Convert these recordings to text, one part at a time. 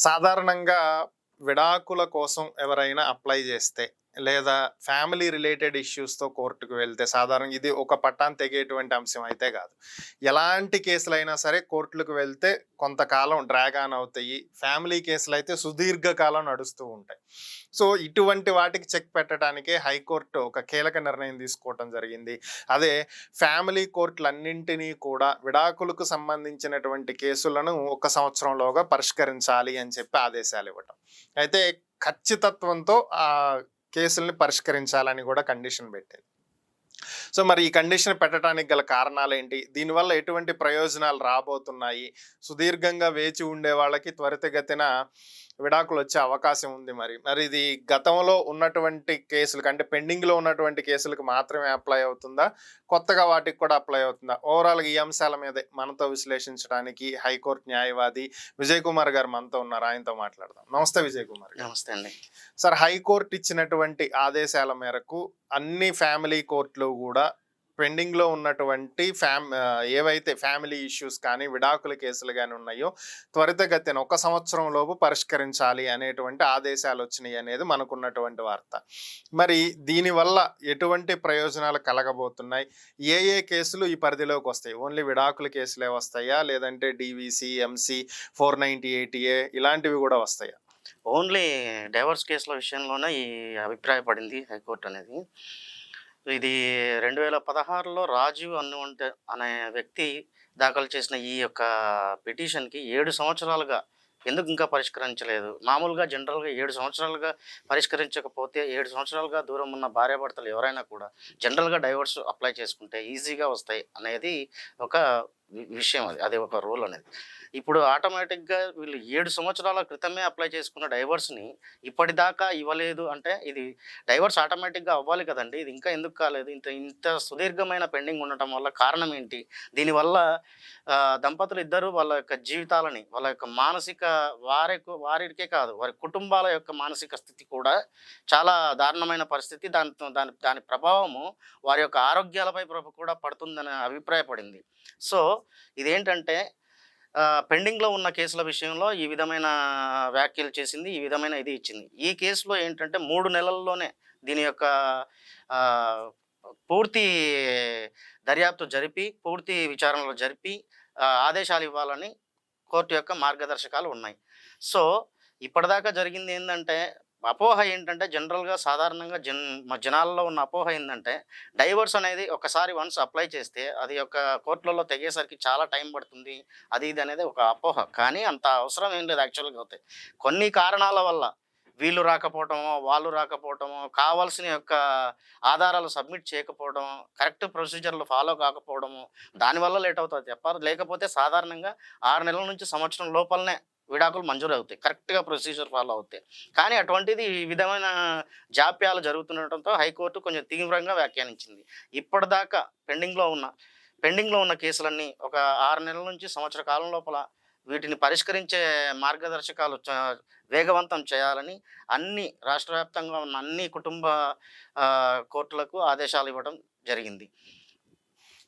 సాధారణంగా విడాకుల కోసం ఎవరైనా అప్లై చేస్తే లేదా ఫ్యామిలీ రిలేటెడ్ ఇష్యూస్తో కోర్టుకు వెళ్తే సాధారణంగా ఇది ఒక పట్టాన్ని తెగేటువంటి అంశం అయితే కాదు. ఎలాంటి కేసులైనా సరే కోర్టులకు వెళ్తే కొంతకాలం డ్రాగ్ ఆన్ అవుతాయి. ఫ్యామిలీ కేసులు అయితే సుదీర్ఘకాలం నడుస్తూ ఉంటాయి. సో ఇటువంటి వాటికి చెక్ పెట్టడానికే హైకోర్టు ఒక కీలక నిర్ణయం తీసుకోవటం జరిగింది. అదే ఫ్యామిలీ కోర్టులన్నింటినీ కూడా విడాకులకు సంబంధించినటువంటి కేసులను ఒక సంవత్సరంలోగా పరిష్కరించాలి అని చెప్పి ఆదేశాలు ఇవ్వటం అయితే ఖచ్చితత్వంతో కేసుల్ని పరిష్కరించాలని కూడా కండిషన్ పెట్టింది. సో మరి ఈ కండిషన్ పెట్టడానికి గల కారణాలు ఏంటి దీనివల్ల ఎటువంటి ప్రయోజనాలు రాబోతున్నాయి? సుదీర్ఘంగా వేచి ఉండే వాళ్ళకి త్వరితగతిన విడాకులు వచ్చే అవకాశం ఉంది మరి. మరి ఇది గతంలో ఉన్నటువంటి కేసులకు అంటే పెండింగ్లో ఉన్నటువంటి కేసులకు మాత్రమే అప్లై అవుతుందా? కొత్తగా వాటికి కూడా అప్లై అవుతుందా? ఓవరాల్గా ఈ అంశాల మీదే మనతో విశ్లేషించడానికి హైకోర్టు న్యాయవాది విజయ్ కుమార్ గారు మనతో ఉన్నారు. ఆయనతో మాట్లాడదాం. నమస్తే విజయ్ కుమార్ గారు. నమస్తే అండి. సార్ హైకోర్టు ఇచ్చినటువంటి ఆదేశాల మేరకు అన్ని ఫ్యామిలీ కోర్టులు కూడా పెండింగ్లో ఉన్నటువంటి ఫ్యామ్ ఏవైతే ఫ్యామిలీ ఇష్యూస్ కానీ విడాకుల కేసులు కానీ ఉన్నాయో త్వరితగతిన ఒక సంవత్సరం లోపు పరిష్కరించాలి అనేటువంటి ఆదేశాలు వచ్చినాయి అనేది మనకున్నటువంటి వార్త. మరి దీనివల్ల ఎటువంటి ప్రయోజనాలు కలగబోతున్నాయి? ఏ ఏ కేసులు ఈ పరిధిలోకి వస్తాయి? ఓన్లీ విడాకుల కేసులే వస్తాయా? లేదంటే DVC MC four ninety eighty A ఇలాంటివి కూడా వస్తాయా? ఓన్లీ డైవర్స్ కేసుల విషయంలోనే ఈ అభిప్రాయపడింది హైకోర్టు అనేది. ఇది రెండు వేల పదహారులో రాజీవ్ అన్నుంటే అనే వ్యక్తి దాఖలు చేసిన ఈ యొక్క పిటిషన్కి ఏడు సంవత్సరాలుగా ఎందుకు ఇంకా పరిష్కరించలేదు? మామూలుగా జనరల్గా ఏడు సంవత్సరాలుగా పరిష్కరించకపోతే ఏడు సంవత్సరాలుగా దూరం ఉన్న భార్యాభర్తలు ఎవరైనా కూడా జనరల్గా డైవర్స్ అప్లై చేసుకుంటే ఈజీగా వస్తాయి అనేది ఒక వి- విషయం అది. అది ఒక రూల్ అనేది. ఇప్పుడు ఆటోమేటిక్గా వీళ్ళు ఏడు సంవత్సరాల క్రితమే అప్లై చేసుకున్న డైవర్స్ని ఇప్పటిదాకా ఇవ్వలేదు అంటే ఇది డైవర్స్ ఆటోమేటిక్గా అవ్వాలి కదండి. ఇది ఇంకా ఎందుకు కాలేదు? ఇంత ఇంత సుదీర్ఘమైన పెండింగ్ ఉండటం వల్ల కారణం ఏంటి? దీనివల్ల దంపతులు ఇద్దరు వాళ్ళ యొక్క జీవితాలని వాళ్ళ యొక్క మానసిక వారి వారికే కాదు వారి కుటుంబాల యొక్క మానసిక స్థితి కూడా చాలా దారుణమైన పరిస్థితి. దాని దాని దాని ప్రభావము వారి యొక్క ఆరోగ్యాలపై ప్రభు కూడా పడుతుందని అభిప్రాయపడింది. సో ఇదేంటంటే పెండింగ్లో ఉన్న కేసుల విషయంలో ఈ విధమైన వ్యాఖ్యలు చేసింది ఈ విధమైన ఇది ఇచ్చింది. ఈ కేసులో ఏంటంటే మూడు నెలల్లోనే దీని యొక్క పూర్తి దర్యాప్తు జరిపి పూర్తి విచారణలు జరిపి ఆదేశాలు ఇవ్వాలని కోర్టు యొక్క మార్గదర్శకాలు ఉన్నాయి. సో ఇప్పటిదాకా జరిగింది ఏంటంటే అపోహ ఏంటంటే జనరల్గా సాధారణంగా జన్ జనాల్లో ఉన్న అపోహ ఏంటంటే డైవర్స్ అనేది ఒకసారి వన్స్ అప్లై చేస్తే అది ఒక కోర్టులలో తెగేసరికి చాలా టైం పడుతుంది అది ఇది అనేది ఒక అపోహ. కానీ అంత అవసరం ఏం లేదు యాక్చువల్గా అవుతాయి కొన్ని కారణాల వల్ల వీళ్ళు రాకపోవటమో వాళ్ళు రాకపోవటమో కావాల్సిన యొక్క ఆధారాలు సబ్మిట్ చేయకపోవడం కరెక్ట్ ప్రొసీజర్లు ఫాలో కాకపోవడము దానివల్ల లేట్ అవుతుంది చెప్పారు లేకపోతే సాధారణంగా ఆరు నెలల నుంచి సంవత్సరం లోపలనే విడాకులు మంజూరు అవుతాయి. కరెక్ట్గా ప్రొసీజర్ ఫాలో అవుతాయి. కానీ అటువంటిది ఈ విధమైన జాప్యాలు జరుగుతుండటంతో హైకోర్టు కొంచెం తీవ్రంగా వ్యాఖ్యానించింది. ఇప్పటిదాకా పెండింగ్లో ఉన్న పెండింగ్లో ఉన్న కేసులన్నీ ఒక ఆరు నెలల నుంచి సంవత్సర కాలం లోపల వీటిని పరిష్కరించే మార్గదర్శకాలు చ- వేగవంతం చేయాలని అన్ని రాష్ట్ర వ్యాప్తంగా ఉన్న అన్ని కుటుంబ కోర్టులకు ఆదేశాలు ఇవ్వడం జరిగింది.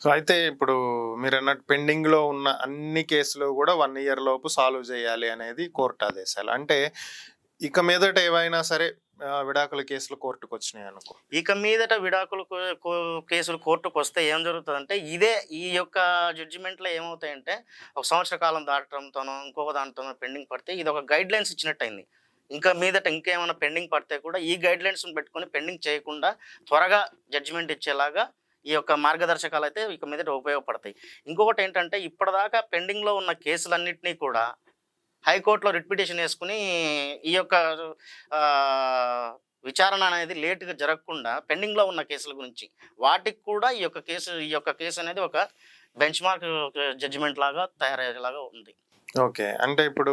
సో అయితే ఇప్పుడు మీరు అన్నట్టు పెండింగ్లో ఉన్న అన్ని కేసులు కూడా వన్ ఇయర్ లోపు సాల్వ్ చేయాలి అనేది కోర్టు ఆదేశాలు. అంటే ఇక మీదట ఏవైనా సరే విడాకుల కేసులు కోర్టుకు వచ్చినాయి అనుకో. ఇక మీదట విడాకులు కో- కేసులు కోర్టుకు వస్తే ఏం జరుగుతుందంటే ఇదే ఈ యొక్క జడ్జిమెంట్లో ఏమవుతాయంటే ఒక సంవత్సర కాలం దాటడంతోనో ఇంకొక దాంతోనో పెండింగ్ పడితే ఇది ఒక గైడ్ లైన్స్ ఇచ్చినట్టు అయింది ఇంకా మీదట ఇంకేమైనా పెండింగ్ పడితే కూడా ఈ గైడ్ లైన్స్ని పెట్టుకొని పెండింగ్ చేయకుండా త్వరగా జడ్జిమెంట్ ఇచ్చేలాగా ఈ యొక్క మార్గదర్శకాలు అయితే ఇక మీద ఉపయోగపడతాయి. ఇంకొకటి ఏంటంటే ఇప్పటిదాకా పెండింగ్లో ఉన్న కేసులన్నింటినీ కూడా హైకోర్టులో రిట్పిటేషన్ వేసుకుని ఈ యొక్క విచారణ అనేది లేటుగా జరగకుండా పెండింగ్లో ఉన్న కేసుల గురించి వాటికి కూడా ఈ యొక్క కేసు ఈ యొక్క కేసు అనేది ఒక బెంచ్ మార్క్ జడ్జిమెంట్ లాగా తయారయ్యేలాగా ఉంది. ఓకే. అంటే ఇప్పుడు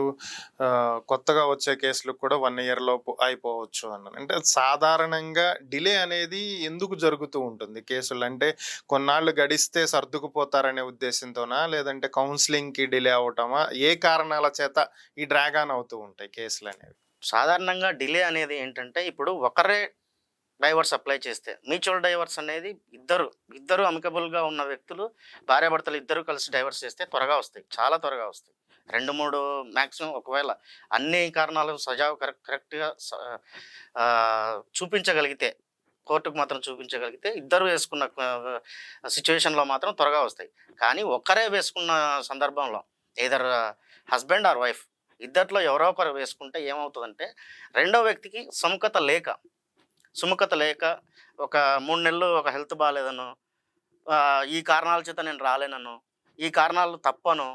కొత్తగా వచ్చే కేసులకు కూడా వన్ ఇయర్ లోపు అయిపోవచ్చు అన్నాను. అంటే సాధారణంగా డిలే అనేది ఎందుకు జరుగుతూ ఉంటుంది? కేసులు అంటే కొన్నాళ్ళు గడిస్తే సర్దుకుపోతారనే ఉద్దేశంతోనా? లేదంటే కౌన్సిలింగ్కి డిలే అవటమా? ఏ కారణాల చేత ఈ డ్రాగాన్ అవుతూ ఉంటాయి కేసులు అనేవి? సాధారణంగా డిలే అనేది ఏంటంటే ఇప్పుడు ఒకరే డైవర్స్ అప్లై చేస్తే. మ్యూచువల్ డైవర్స్ అనేది ఇద్దరు ఇద్దరు అమికబుల్గా ఉన్న వ్యక్తులు భార్యాభర్తలు ఇద్దరు కలిసి డైవర్స్ చేస్తే త్వరగా వస్తాయి. చాలా త్వరగా వస్తాయి. రెండు మూడు మ్యాక్సిమం ఒకవేళ అన్ని కారణాలు సజావు కరెక్ట్ కరెక్ట్గా స- చూపించగలిగితే కోర్టుకు మాత్రం చూపించగలిగితే ఇద్దరు వేసుకున్న సిచ్యువేషన్లో మాత్రం త్వరగా వస్తాయి. కానీ ఒక్కరే వేసుకున్న సందర్భంలో ఏదర్ హస్బెండ్ ఆర్ వైఫ్ ఇద్దరిలో ఎవరో ఒకరు వేసుకుంటే ఏమవుతుందంటే రెండో వ్యక్తికి సముఖత లేక సుముఖత లేక ఒక మూడు నెలలు ఒక హెల్త్ బాగాలేదను ఈ కారణాల చేత నేను రాలేనను ఈ కారణాలు తప్పను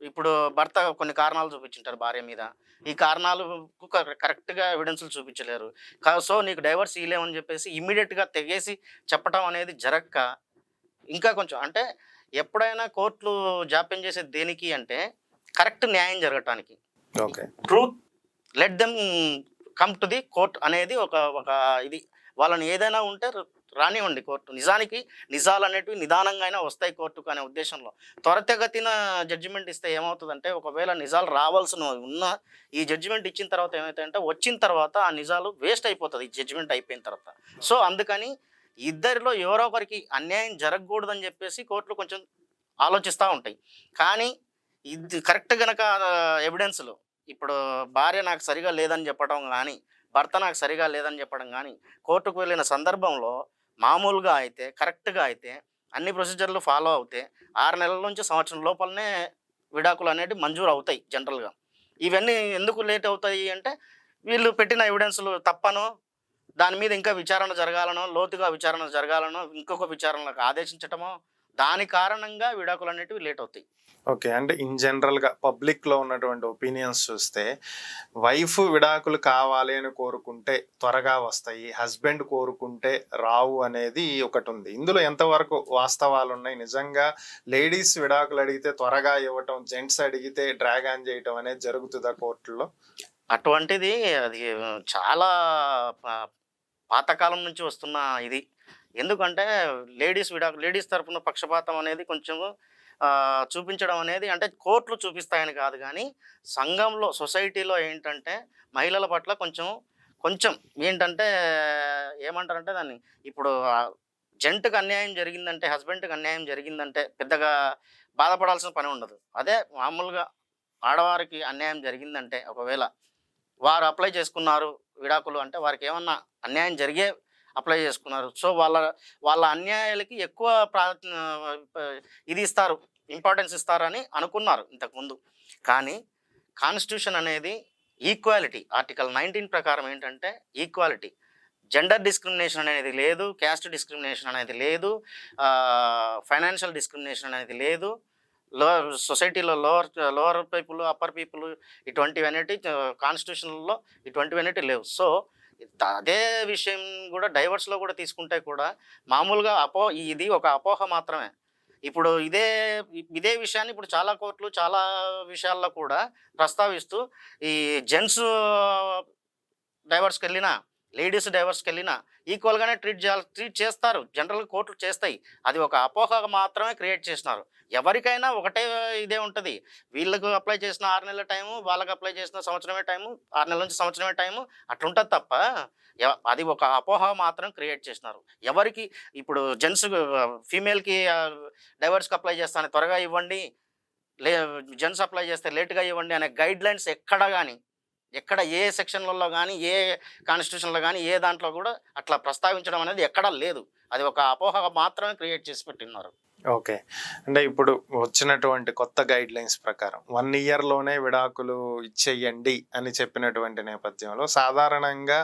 ఇప్పుడు భర్త కొన్ని కారణాలు చూపించుంటారు భార్య మీద. ఈ కారణాలు కరెక్ట్గా ఎవిడెన్స్లు చూపించలేరు. సో నీకు డైవర్స్ ఇవ్వలేమని చెప్పేసి ఇమ్మీడియట్గా తెగేసి చెప్పడం అనేది జరగక ఇంకా కొంచెం అంటే ఎప్పుడైనా కోర్టులు జాప్యం చేసేది దేనికి అంటే కరెక్ట్ న్యాయం జరగటానికి. Okay. Truth let them come to the court అనేది ఒక ఒక ఇది. వాళ్ళని ఏదైనా ఉంటే రానివ్వండి కోర్టు. నిజానికి నిజాలు అనేటివి నిదానంగా అయినా వస్తాయి కోర్టుకు అనే ఉద్దేశంలో. త్వరితగతిన జడ్జిమెంట్ ఇస్తే ఏమవుతుందంటే ఒకవేళ నిజాలు రావాల్సిన ఉన్న ఈ జడ్జిమెంట్ ఇచ్చిన తర్వాత ఏమవుతాయంటే వచ్చిన తర్వాత ఆ నిజాలు వేస్ట్ అయిపోతుంది ఈ జడ్జిమెంట్ అయిపోయిన తర్వాత. సో అందుకని ఇద్దరిలో ఎవరో ఒకరికి అన్యాయం జరగకూడదని చెప్పేసి కోర్టులు కొంచెం ఆలోచిస్తూ ఉంటాయి. కానీ ఇది కరెక్ట్ గనక ఎవిడెన్స్లు ఇప్పుడు భార్య నాకు సరిగా లేదని చెప్పడం కానీ భర్త నాకు సరిగా లేదని చెప్పడం కానీ కోర్టుకు వెళ్ళిన సందర్భంలో మామూలుగా అయితే కరెక్ట్గా అయితే అన్ని ప్రొసీజర్లు ఫాలో అవుతే ఆరు నెలల నుంచి సంవత్సరం లోపలనే విడాకులు అనేవి మంజూరు అవుతాయి జనరల్గా. ఇవన్నీ ఎందుకు లేట్ అవుతాయి అంటే వీళ్ళు పెట్టిన ఎవిడెన్స్లు తప్పను దాని మీద ఇంకా విచారణ జరగాలనో లోతుగా విచారణ జరగాలనో ఇంకొక విచారణలకు ఆదేశించటమో దాని కారణంగా విడాకులు అనేటివి లేట్ అవుతాయి. ఓకే. అంటే ఇన్ జనరల్గా పబ్లిక్లో ఉన్నటువంటి ఒపీనియన్స్ చూస్తే వైఫ్ విడాకులు కావాలి అని కోరుకుంటే త్వరగా వస్తాయి హస్బెండ్ కోరుకుంటే రావు అనేది ఒకటి ఉంది. ఇందులో ఎంతవరకు వాస్తవాలు ఉన్నాయి? నిజంగా లేడీస్ విడాకులు అడిగితే త్వరగా ఇవ్వటం జెంట్స్ అడిగితే డ్రాగ్ ఆన్ చేయటం అనేది జరుగుతుందా కోర్టులో? అటువంటిది అది చాలా పాతకాలం నుంచి వస్తున్న ఇది. ఎందుకంటే లేడీస్ విడా లేడీస్ తరపున పక్షపాతం అనేది కొంచెము చూపించడం అనేది అంటే కోర్టులు చూపిస్తాయని కాదు కానీ సంఘంలో సొసైటీలో ఏంటంటే మహిళల పట్ల కొంచెం కొంచెం ఏంటంటే ఏమంటారంటే దాన్ని ఇప్పుడు జెంట్కి అన్యాయం జరిగిందంటే హస్బెండ్కి అన్యాయం జరిగిందంటే పెద్దగా బాధపడాల్సిన పని ఉండదు. అదే మామూలుగా ఆడవారికి అన్యాయం జరిగిందంటే ఒకవేళ వారు అప్లై చేసుకున్నారు విడాకులు అంటే వారికి ఏమన్నా అన్యాయం జరిగే అప్లై చేసుకున్నారు. సో వాళ్ళ వాళ్ళ అన్యాయాలకి ఎక్కువ ప్రా ఇది ఇస్తారు ఇంపార్టెన్స్ ఇస్తారని అనుకున్నారు ఇంతకుముందు. కానీ కాన్స్టిట్యూషన్ అనేది ఈక్వాలిటీ. ఆర్టికల్ నైన్టీన్ ప్రకారం ఏంటంటే ఈక్వాలిటీ. జెండర్ డిస్క్రిమినేషన్ అనేది లేదు క్యాస్ట్ డిస్క్రిమినేషన్ అనేది లేదు ఫైనాన్షియల్ డిస్క్రిమినేషన్ అనేది లేదు లోవర్ సొసైటీలో lower lower people upper people ఇటువంటివి అనేటి కాన్స్టిట్యూషన్లో ఇటువంటివి అనేటివి లేవు. సో అదే విషయం కూడా డైవర్స్లో కూడా తీసుకుంటే కూడా మామూలుగా అపో ఇది ఒక అపోహ మాత్రమే. ఇప్పుడు ఇదే ఇదే విషయాన్ని ఇప్పుడు చాలా కోర్టులు చాలా విషయాల్లో కూడా ప్రస్తావిస్తూ ఈ జెంట్స్ డైవర్స్కి వెళ్ళినా లేడీస్ డైవర్స్కి వెళ్ళినా ఈక్వల్గానే ట్రీట్ చేయాలి ట్రీట్ చేస్తారు. జనరల్ కోర్టులు చేస్తాయి. అది ఒక అపోహ మాత్రమే క్రియేట్ చేసినారు. ఎవరికైనా ఒకటే ఇదే ఉంటుంది. వీళ్ళకు అప్లై చేసిన ఆరు నెలల టైము వాళ్ళకి అప్లై చేసిన సంవత్సరమే టైము ఆరు నెలల నుంచి సంవత్సరమే టైము అట్లుంటుంది తప్ప అది ఒక అపోహ మాత్రం క్రియేట్ చేసినారు ఎవరికి ఇప్పుడు జెంట్స్ ఫీమేల్కి డైవర్స్కి అప్లై చేస్తాను త్వరగా ఇవ్వండి లే జెంట్స్ అప్లై చేస్తే లేట్గా ఇవ్వండి అనే గైడ్ లైన్స్ ఎక్కడ కానీ ఎక్కడ ఏ సెక్షన్లలో కానీ ఏ కాన్స్టిట్యూషన్లో కానీ ఏ దాంట్లో కూడా అట్లా ప్రస్తావించడం అనేది ఎక్కడా లేదు. అది ఒక అపోహ మాత్రమే క్రియేట్ చేసి పెట్టినారు ఓకే. అంటే ఇప్పుడు వచ్చినటువంటి కొత్త గైడ్ లైన్స్ ప్రకారం వన్లోనే విడాకులు ఇచ్చేయండి అని చెప్పినటువంటి నేపథ్యంలో సాధారణంగా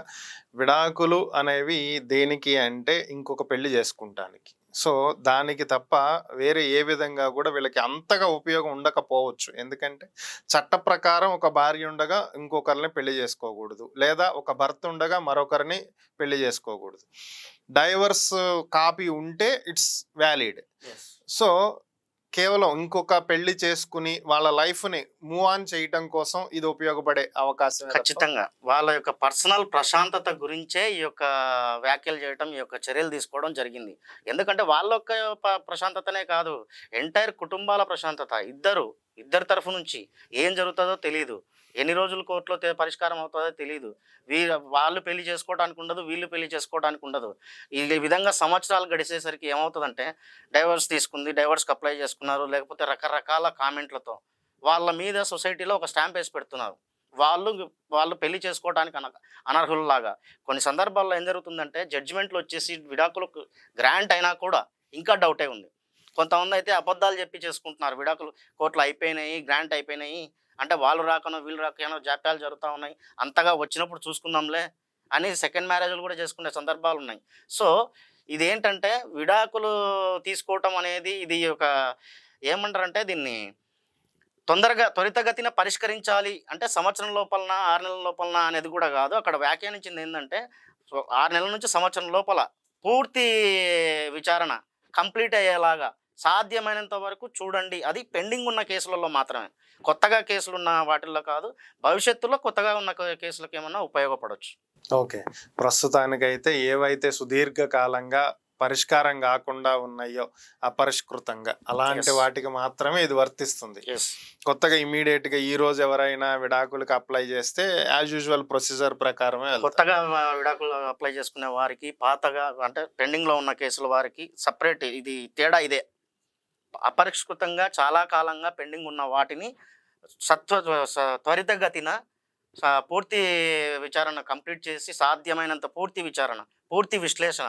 విడాకులు అనేవి దేనికి అంటే ఇంకొక పెళ్ళి చేసుకుంటానికి. సో దానికి తప్ప వేరే ఏ విధంగా కూడా వీళ్ళకి అంతగా ఉపయోగం ఉండకపోవచ్చు. ఎందుకంటే చట్ట ప్రకారం ఒక భార్య ఉండగా ఇంకొకరిని పెళ్ళి చేసుకోకూడదు. లేదా ఒక భర్త ఉండగా మరొకరిని పెళ్ళి చేసుకోకూడదు. డైవర్స్ కాపీ ఉంటే ఇట్స్ వ్యాలిడ్. సో కేవలం ఇంకొక పెళ్ళి చేసుకుని వాళ్ళ లైఫ్ని మూవ్ ఆన్ చేయటం కోసం ఇది ఉపయోగపడే అవకాశం ఖచ్చితంగా. వాళ్ళ యొక్క పర్సనల్ ప్రశాంతత గురించే ఈ యొక్క వ్యాఖ్యలు చేయడం ఈ యొక్క చర్యలు తీసుకోవడం జరిగింది. ఎందుకంటే వాళ్ళ యొక్క ప్రశాంతతనే కాదు ఎంటైర్ కుటుంబాల ప్రశాంతత. ఇద్దరు ఇద్దరి తరఫు నుంచి ఏం జరుగుతుందో తెలియదు ఎన్ని రోజులు కోర్టులో పరిష్కారం అవుతుందో తెలియదు వీ వాళ్ళు పెళ్ళి చేసుకోవడానికి ఉండదు వీళ్ళు పెళ్ళి చేసుకోవడానికి ఉండదు. ఈ విధంగా సంవత్సరాలు గడిచేసరికి ఏమవుతుందంటే డైవర్స్ తీసుకుంది డైవర్స్కి అప్లై చేసుకున్నారు లేకపోతే రకరకాల కామెంట్లతో వాళ్ళ మీద సొసైటీలో ఒక స్టాంప్ వేసి పెడుతున్నారు. వాళ్ళు వాళ్ళు పెళ్ళి చేసుకోవడానికి అన అనర్హుల్లాగా. కొన్ని సందర్భాల్లో ఏం జరుగుతుందంటే జడ్జిమెంట్లు వచ్చేసి విడాకులకు గ్రాంట్ అయినా కూడా ఇంకా డౌటే ఉంది. కొంతమంది అయితే అబద్ధాలు చెప్పి చేసుకుంటున్నారు. విడాకులు కోర్టులు అయిపోయినాయి గ్రాంట్ అయిపోయినాయి అంటే వాళ్ళు రాకనో వీళ్ళు రాకనో జాప్యాలు జరుగుతూ ఉన్నాయి. అంతగా వచ్చినప్పుడు చూసుకుందాంలే అని సెకండ్ మ్యారేజ్లు కూడా చేసుకునే సందర్భాలు ఉన్నాయి. సో ఇదేంటంటే విడాకులు తీసుకోవటం అనేది ఇది ఒక ఏమంటారంటే దీన్ని తొందరగా త్వరితగతిన పరిష్కరించాలి. అంటే సంవత్సరం లోపలన ఆరు నెలల లోపలన అనేది కూడా కాదు. అక్కడ వ్యాఖ్యానించింది ఏంటంటే ఆరు నెలల నుంచి సంవత్సరం లోపల పూర్తి విచారణ కంప్లీట్ అయ్యేలాగా సాధ్యమైనంత వరకు చూడండి. అది పెండింగ్ ఉన్న కేసులలో మాత్రమే. కొత్తగా కేసులు ఉన్న వాటిల్లో కాదు భవిష్యత్తులో కొత్తగా ఉన్న కేసులకు ఏమన్నా ఉపయోగపడవచ్చు ఓకే. ప్రస్తుతానికైతే ఏవైతే సుదీర్ఘకాలంగా పరిష్కారం కాకుండా ఉన్నాయో అపరిష్కృతంగా అలాంటి. వాటికి మాత్రమే ఇది వర్తిస్తుంది. కొత్తగా ఇమీడియట్గా ఈ రోజు ఎవరైనా విడాకులకు అప్లై చేస్తే యాజ్ యూజువల్ ప్రొసీజర్ ప్రకారమే. కొత్తగా విడాకులు అప్లై చేసుకునే వారికి పాతగా అంటే పెండింగ్లో ఉన్న కేసుల వారికి సపరేట్ ఇది తేడా ఇదే. అపరిష్కృతంగా చాలా కాలంగా పెండింగ్ ఉన్న వాటిని సత్వ త్వరితగతిన పూర్తి విచారణ కంప్లీట్ చేసి సాధ్యమైనంత పూర్తి విచారణ పూర్తి విశ్లేషణ.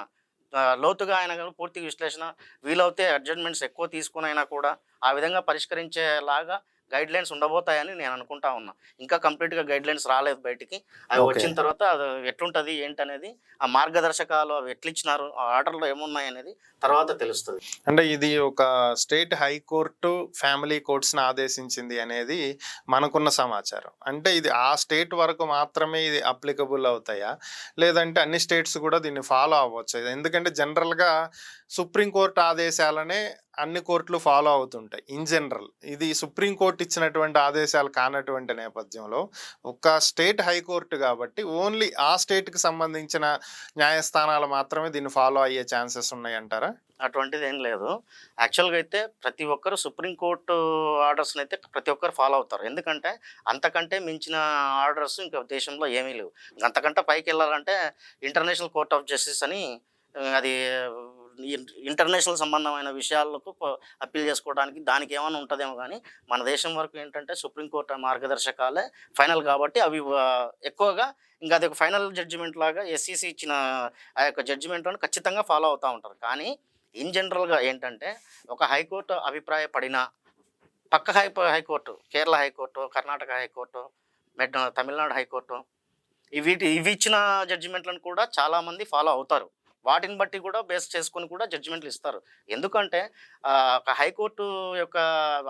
లోతుగా అయినా కానీ పూర్తి విశ్లేషణ వీలవుతే అడ్జస్ట్మెంట్స్ ఎక్కువ తీసుకుని అయినా కూడా ఆ విధంగా పరిష్కరించేలాగా గైడ్ లైన్స్ ఉండబోతాయని నేను అనుకుంటా ఉన్నా. ఇంకా కంప్లీట్గా గైడ్ లైన్స్ రాలేదు బయటికి. అవి. వచ్చిన తర్వాత అది ఎట్లుంటది ఏంటనేది ఆ మార్గదర్శకాలు అవి ఎట్లిచ్చినారు ఆ ఆర్డర్లో ఏమున్నాయి అనేది తర్వాత తెలుస్తుంది. అంటే ఇది ఒక స్టేట్ హైకోర్టు ఫ్యామిలీ కోర్ట్స్ని ఆదేశించింది అనేది మనకున్న సమాచారం. అంటే ఇది ఆ స్టేట్ వరకు మాత్రమే ఇది అప్లికబుల్ అవుతాయా? లేదంటే అన్ని స్టేట్స్ కూడా దీన్ని ఫాలో అవ్వచ్చు? ఎందుకంటే జనరల్గా సుప్రీంకోర్టు ఆదేశాలనే అన్ని కోర్టులు ఫాలో అవుతుంటాయి. ఇన్ జనరల్ ఇది సుప్రీంకోర్టు ఇచ్చినటువంటి ఆదేశాలు కానటువంటి నేపథ్యంలో ఒక స్టేట్ హైకోర్టు కాబట్టి ఓన్లీ ఆ స్టేట్కి సంబంధించిన న్యాయస్థానాలు మాత్రమే దీన్ని ఫాలో అయ్యే ఛాన్సెస్ ఉన్నాయి అంటారా అటువంటిది ఏం లేదు. యాక్చువల్గా అయితే ప్రతి ఒక్కరు సుప్రీంకోర్టు ఆర్డర్స్ని అయితే ప్రతి ఒక్కరు ఫాలో అవుతారు. ఎందుకంటే అంతకంటే మించిన ఆర్డర్స్ ఇంకా దేశంలో ఏమీ లేవు. అంతకంటే పైకి వెళ్ళాలంటే ఇంటర్నేషనల్ కోర్ట్ ఆఫ్ జస్టిస్ అని అది ఇంటర్నేషనల్ సంబంధమైన విషయాలకు అప్పీల్ చేసుకోవడానికి దానికి ఏమైనా ఉంటుందేమో కానీ మన దేశం వరకు ఏంటంటే సుప్రీంకోర్టు మార్గదర్శకాలే ఫైనల్ కాబట్టి అవి ఎక్కువగా ఇంకా అది ఒక ఫైనల్ జడ్జిమెంట్ లాగా ఎస్సీసీ ఇచ్చిన ఆ యొక్క జడ్జిమెంట్లను ఖచ్చితంగా ఫాలో అవుతూ ఉంటారు. కానీ ఇన్ జనరల్గా ఏంటంటే ఒక హైకోర్టు అభిప్రాయపడిన పక్క high high court Kerala high court Karnataka high court మెడ్ తమిళనాడు హైకోర్టు వీటి ఇవి ఇచ్చిన జడ్జిమెంట్లను కూడా చాలామంది ఫాలో అవుతారు. వాటిని బట్టి కూడా బేస్ చేసుకొని కూడా జడ్జిమెంట్లు ఇస్తారు. ఎందుకంటే ఒక హైకోర్టు యొక్క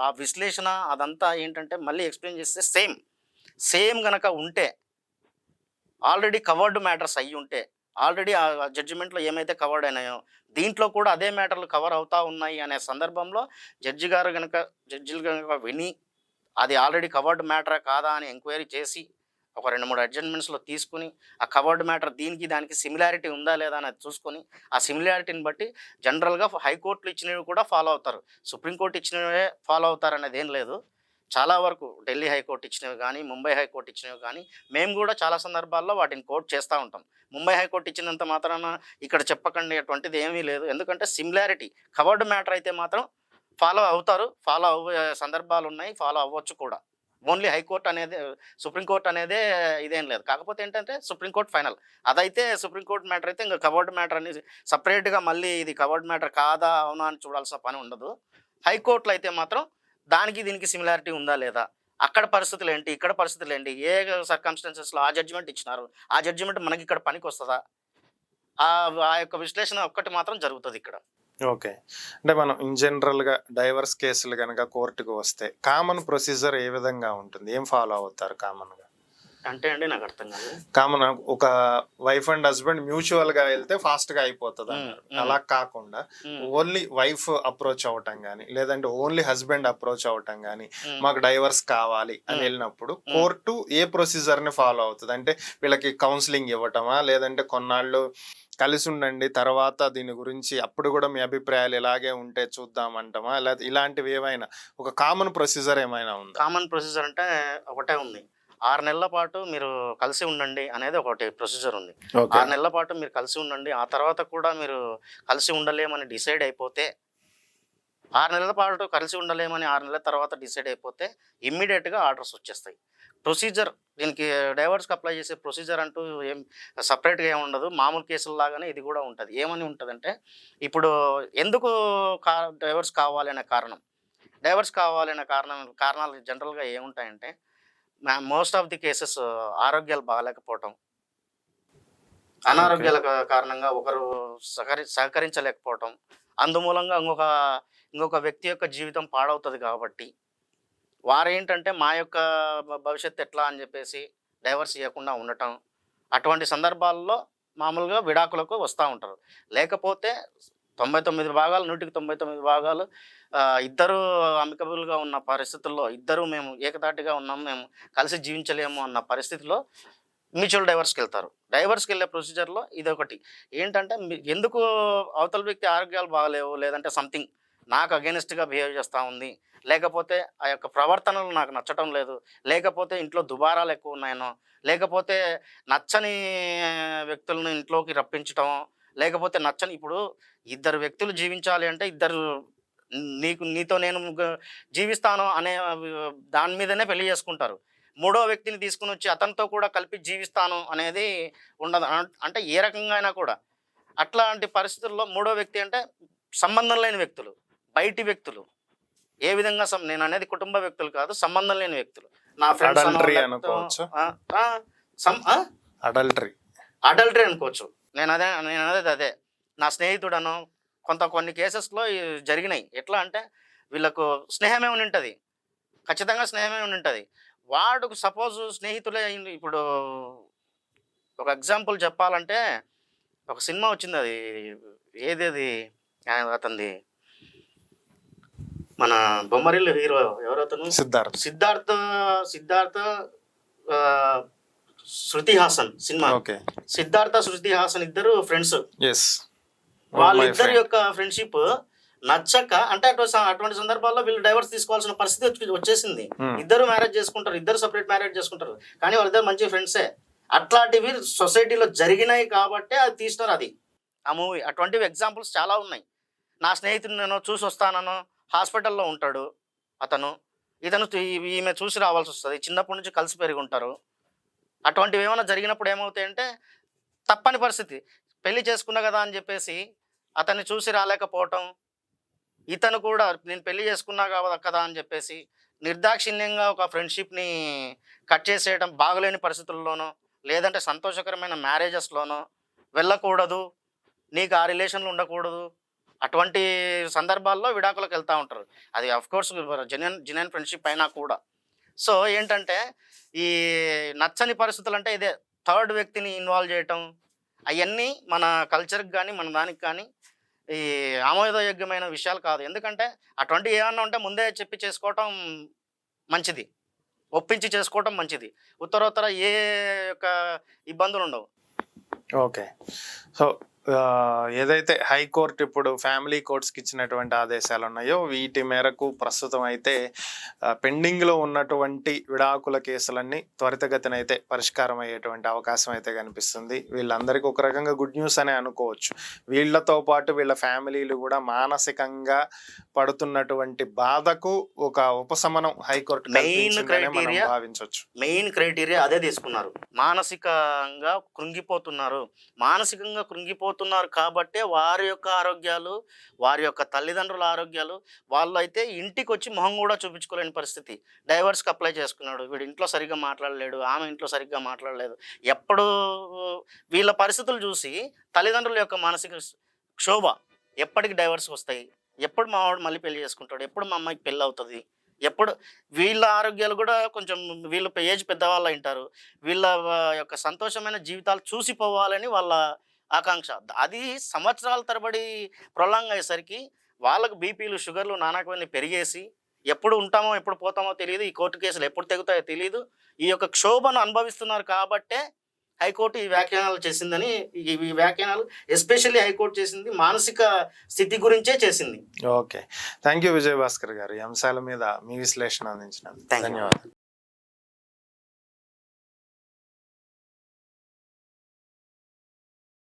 ఆ విశ్లేషణ అదంతా ఏంటంటే మళ్ళీ ఎక్స్ప్లెయిన్ చేస్తే సేమ్. సేమ్ గనక ఉంటే ఆల్రెడీ కవర్డ్ మ్యాటర్స్ అయ్యి ఉంటే ఆల్రెడీ ఆ జడ్జిమెంట్లో ఏమైతే కవర్డ్ అయినాయో దీంట్లో కూడా అదే మ్యాటర్లు కవర్ అవుతా ఉన్నాయి అనే సందర్భంలో జడ్జి గారు కనుక జడ్జిలు కనుక విని అది ఆల్రెడీ కవర్డ్ మ్యాటరా కాదా అని ఎంక్వైరీ చేసి ఒక రెండు మూడు అడ్జస్ట్మెంట్స్లో తీసుకుని ఆ కవర్డ్ మ్యాటర్ దీనికి దానికి సిమిలారిటీ ఉందా లేదా అని చూసుకొని ఆ సిమిలారిటీని బట్టి జనరల్గా హైకోర్టులు ఇచ్చినవి కూడా ఫాలో అవుతారు. సుప్రీంకోర్టు ఇచ్చినవే ఫాలో అవుతారు అనేది ఏం లేదు. చాలా వరకు ఢిల్లీ హైకోర్టు ఇచ్చినవి కానీ ముంబై హైకోర్టు ఇచ్చినవి కానీ మేము కూడా చాలా సందర్భాల్లో వాటిని కోర్టు చేస్తూ ఉంటాం. ముంబై హైకోర్టు ఇచ్చినంత మాత్రాన ఇక్కడ చెప్పకండి అటువంటిది ఏమీ లేదు. ఎందుకంటే సిమిలారిటీ కవర్డ్ మ్యాటర్ అయితే మాత్రం ఫాలో అవుతారు ఫాలో అవ్వే సందర్భాలు ఉన్నాయి ఫాలో అవ్వచ్చు కూడా. ఓన్లీ హైకోర్టు అనేది సుప్రీంకోర్టు అనేదే ఇదేం లేదు. కాకపోతే ఏంటంటే సుప్రీంకోర్టు ఫైనల్. అదైతే సుప్రీంకోర్టు మ్యాటర్ అయితే ఇంకా కవర్డ్ మ్యాటర్ అనేది సపరేట్గా మళ్ళీ ఇది కవర్డ్ మ్యాటర్ కాదా అవునా అని చూడాల్సిన పని ఉండదు. హైకోర్టులో అయితే మాత్రం దానికి దీనికి సిమిలారిటీ ఉందా లేదా అక్కడ పరిస్థితులు ఏంటి ఇక్కడ పరిస్థితులు ఏంటి ఏ సర్కమ్స్టాన్సెస్లో ఆ జడ్జిమెంట్ ఇచ్చినారు ఆ జడ్జిమెంట్ మనకి ఇక్కడ పనికి వస్తుందా ఆ ఆ యొక్క విశ్లేషణ ఒక్కటి మాత్రం జరుగుతుంది ఇక్కడ. ఓకే. అంటే మనం ఇన్ జనరల్గా డైవర్స్ కేసులు కనుక కోర్టుకు వస్తే కామన్ ప్రొసీజర్ ఏ విధంగా ఉంటుంది? ఏం ఫాలో అవుతారు కామన్గా? అంటే అండి నాకు అర్థం కాదు కామన్ ఒక వైఫ్ అండ్ హస్బెండ్ మ్యూచువల్గా వెళ్తే ఫాస్ట్గా అయిపోతుంది అన్నారు. అలా కాకుండా ఓన్లీ వైఫ్ అప్రోచ్ అవటం గానీ లేదంటే ఓన్లీ హస్బెండ్ అప్రోచ్ అవటం గానీ. మాకు డైవర్స్ కావాలి అని. వెళ్ళినప్పుడు కోర్టు ఏ ప్రొసీజర్ని ఫాలో అవుతుంది? అంటే వీళ్ళకి కౌన్సిలింగ్ ఇవ్వటమా? లేదంటే కొన్నాళ్ళు కలిసి ఉండండి తర్వాత దీని గురించి అప్పుడు కూడా మీ అభిప్రాయాలు ఇలాగే ఉంటే చూద్దామంటామా? లేదా ఇలాంటివి ఏమైనా ఒక కామన్ ప్రొసీజర్ ఏమైనా ఉందా? కామన్ ప్రొసీజర్ అంటే ఒకటే ఉంది. ఆరు నెలల పాటు మీరు కలిసి ఉండండి అనేది ఒకటి ప్రొసీజర్ ఉంది. ఆరు నెలల పాటు మీరు కలిసి ఉండండి. ఆ తర్వాత కూడా మీరు కలిసి ఉండలేమని డిసైడ్ అయిపోతే ఆరు నెలల పాటు కలిసి ఉండలేమని ఆరు నెలల తర్వాత డిసైడ్ అయిపోతే ఇమ్మీడియట్గా ఆర్డర్స్ వచ్చేస్తాయి. ప్రొసీజర్ దీనికి డైవర్స్కి అప్లై చేసే ప్రొసీజర్ అంటూ ఏం సపరేట్గా ఏమి ఉండదు. మామూలు కేసుల్లాగానే ఇది కూడా ఉంటుంది. ఏమని ఉంటుందంటే ఇప్పుడు ఎందుకు కా డైవర్స్ కావాలి అనే కారణం? డైవర్స్ కావాలి అనే కారణం కారణాలు జనరల్గా ఏముంటాయంటే మోస్ట్ ఆఫ్ ది కేసెస్ ఆరోగ్యాలు బాగాలేకపోవటం. అనారోగ్యాల కారణంగా ఒకరు సహకరి సహకరించలేకపోవటం. అందుమూలంగా ఇంకొక ఇంకొక వ్యక్తి యొక్క జీవితం పాడవుతుంది కాబట్టి వారేంటంటే మా యొక్క భవిష్యత్తు ఎట్లా అని చెప్పేసి డైవర్స్ ఇవ్వకుండా ఉండటం. అటువంటి సందర్భాల్లో మామూలుగా విడాకులకు వస్తూ ఉంటారు. లేకపోతే తొంభై తొమ్మిది భాగాలు నూటికి తొంభై తొమ్మిది భాగాలు ఇద్దరు అమికబుల్గా ఉన్న పరిస్థితుల్లో ఇద్దరు మేము ఏకతాటిగా ఉన్నాం మేము కలిసి జీవించలేము అన్న పరిస్థితిలో మ్యూచువల్ డైవర్స్కి వెళ్తారు. డైవర్స్కి వెళ్ళే ప్రొసీజర్లో ఇది ఒకటి ఏంటంటే ఎందుకు అవతల వ్యక్తి ఆరోగ్యాలు బాగలేవు లేదంటే సంథింగ్ నాకు అగేనిస్ట్గా బిహేవ్ చేస్తూ ఉంది లేకపోతే ఆ యొక్క ప్రవర్తనలు నాకు నచ్చటం లేదు. లేకపోతే ఇంట్లో దుబారాలు ఎక్కువ ఉన్నాయనో లేకపోతే నచ్చని వ్యక్తులను ఇంట్లోకి రప్పించటం లేకపోతే నచ్చని ఇప్పుడు ఇద్దరు వ్యక్తులు జీవించాలి అంటే ఇద్దరు నీకు నీతో నేను జీవిస్తాను అనే దాని మీదనే పెళ్ళి చేసుకుంటారు. మూడో వ్యక్తిని తీసుకుని వచ్చి అతనితో కూడా కలిపి జీవిస్తాను అనేది ఉండదు. అంటే ఏ రకంగా అయినా కూడా అట్లాంటి పరిస్థితుల్లో మూడో వ్యక్తి అంటే సంబంధం లేని వ్యక్తులు బయటి వ్యక్తులు. ఏ విధంగా నేను అనేది కుటుంబ వ్యక్తులు కాదు సంబంధం లేని వ్యక్తులు. నా ఫ్రెండ్స్. అడల్టరీ అడల్టరీ అనుకోవచ్చు? నేను అదే నేను అనేది అదే. నా స్నేహితుడను కొంత కొన్ని కేసెస్లో జరిగినాయి. ఎట్లా అంటే వీళ్ళకు స్నేహమే ఉండి ఉంటుంది ఖచ్చితంగా స్నేహమే ఉండి ఉంటుంది వాడుకు సపోజ్ స్నేహితులే అయింది ఇప్పుడు ఒక ఎగ్జాంపుల్ చెప్పాలంటే ఒక సినిమా వచ్చింది అది. ఏది అది? అతనిది. మన బొమ్మరిల్లు హీరో ఎవరతను సిద్ధార్థ్. సిద్ధార్థ సిద్ధార్థ శృతి హాసన్ సినిమా. ఓకే. సిద్ధార్థ శృతి హాసన్ ఇద్దరు ఫ్రెండ్స్ వాళ్ళిద్దరి యొక్క ఫ్రెండ్షిప్ నచ్చక అంటే అటు అటువంటి సందర్భాల్లో వీళ్ళు డైవర్స్ తీసుకోవాల్సిన పరిస్థితి వచ్చి- వచ్చేసింది. Hmm. ఇద్దరు మ్యారేజ్ చేసుకుంటారు ఇద్దరు సపరేట్ మ్యారేజ్ చేసుకుంటారు. కానీ వాళ్ళిద్దరు మంచి ఫ్రెండ్సే అట్లాంటివి సొసైటీలో జరిగినాయి కాబట్టే అది తీసినారు అది. ఆ మూవీ అటువంటివి ఎగ్జాంపుల్స్ చాలా ఉన్నాయి. నా స్నేహితుడు నేను చూసి వస్తానను. హాస్పిటల్లో ఉంటాడు అతను. ఇతను ఈ- ఈమె చూసి రావాల్సి వస్తుంది. చిన్నప్పటి నుంచి కలిసి పెరిగి ఉంటారు. అటువంటివి ఏమైనా జరిగినప్పుడు ఏమవుతాయంటే తప్పని పరిస్థితి. పెళ్ళి చేసుకున్నా కదా అని చెప్పేసి అతన్ని చూసి రాలేకపోవటం ఇతను కూడా నేను పెళ్ళి చేసుకున్నా కావదా కదా అని చెప్పేసి నిర్దాక్షిణ్యంగా ఒక ఫ్రెండ్షిప్ని కట్ చేసేయడం బాగలేని పరిస్థితుల్లోనో లేదంటే సంతోషకరమైన మ్యారేజెస్లోనో వెళ్ళకూడదు. నీకు ఆ రిలేషన్లు ఉండకూడదు. అటువంటి సందర్భాల్లో విడాకులకు వెళ్తూ ఉంటారు. అది of course genuine genuine friendship అయినా కూడా. సో ఏంటంటే ఈ నచ్చని పరిస్థితులు అంటే ఇదే. థర్డ్ వ్యక్తిని ఇన్వాల్వ్ చేయటం అవన్నీ మన కల్చర్కి కానీ మన దానికి కానీ ఈ ఆమోదయోగ్యమైన విషయాలు కాదు. ఎందుకంటే అటువంటి ఏమన్నా ఉంటే ముందే చెప్పి చేసుకోవటం మంచిది. ఒప్పించి చేసుకోవటం మంచిది. ఉత్తరోత్తర ఏ యొక్క ఇబ్బందులు ఉండవు. ఓకే సో ఏదైతే హైకోర్టు ఇప్పుడు ఫ్యామిలీ కోర్ట్స్కి ఇచ్చినటువంటి ఆదేశాలు ఉన్నాయో వీటి మేరకు ప్రస్తుతం అయితే పెండింగ్లో ఉన్నటువంటి విడాకుల కేసులన్నీ త్వరితగతిన అయితే పరిష్కారం అయ్యేటువంటి అవకాశం అయితే కనిపిస్తుంది. వీళ్ళందరికీ ఒక రకంగా గుడ్ న్యూస్ అనే అనుకోవచ్చు. వీళ్ళతో పాటు వీళ్ళ ఫ్యామిలీలు కూడా మానసికంగా పడుతున్నటువంటి బాధకు ఒక ఉపశమనం హైకోర్టు మనం criteria- భావించవచ్చు. మెయిన్ క్రైటీరియా అదే తీసుకున్నారు. మానసికంగా కృంగిపోతున్నారు. మానసికంగా కృంగిపోతున్నారు కాబట్టే వారి యొక్క ఆరోగ్యాలు వారి యొక్క తల్లిదండ్రుల ఆరోగ్యాలు వాళ్ళు అయితే ఇంటికి వచ్చి మొహం కూడా చూపించుకోలేని పరిస్థితి. డైవర్స్కి అప్లై చేసుకున్నాడు. వీడు ఇంట్లో సరిగ్గా మాట్లాడలేడు ఆమె ఇంట్లో సరిగ్గా మాట్లాడలేదు. ఎప్పుడు వీళ్ళ పరిస్థితులు చూసి తల్లిదండ్రుల యొక్క మానసిక క్షోభ ఎప్పటికి డైవర్స్ వస్తాయి? ఎప్పుడు మా వాడు మళ్ళీ పెళ్ళి చేసుకుంటాడు? ఎప్పుడు మా అమ్మాయికి పెళ్ళి అవుతుంది? ఎప్పుడు వీళ్ళ ఆరోగ్యాలు కూడా కొంచెం వీళ్ళు ఏజ్ పెద్దవాళ్ళు అంటారు వీళ్ళ యొక్క సంతోషమైన జీవితాలు చూసిపోవాలని వాళ్ళ ఆకాంక్ష. అది సంవత్సరాల తరబడి ప్రొలాంగ్ అయ్యేసరికి వాళ్ళకు బీపీలు షుగర్లు నానాకవన్నీ పెరిగేసి ఎప్పుడు ఉంటామో ఎప్పుడు పోతామో తెలియదు ఈ కోర్టు కేసులు ఎప్పుడు తెగుతాయో తెలియదు ఈ యొక్క క్షోభను అనుభవిస్తున్నారు కాబట్టే హైకోర్టు ఈ వ్యాఖ్యానాలు చేసిందని ఈ వ్యాఖ్యానాలు ఎస్పెషల్లీ హైకోర్టు చేసింది మానసిక స్థితి గురించే చేసింది. Okay. Thank you Vijay Bhaskar గారు. ఈ అంశాల మీద మీ విశ్లేషణ you. ధన్యవాదాలు.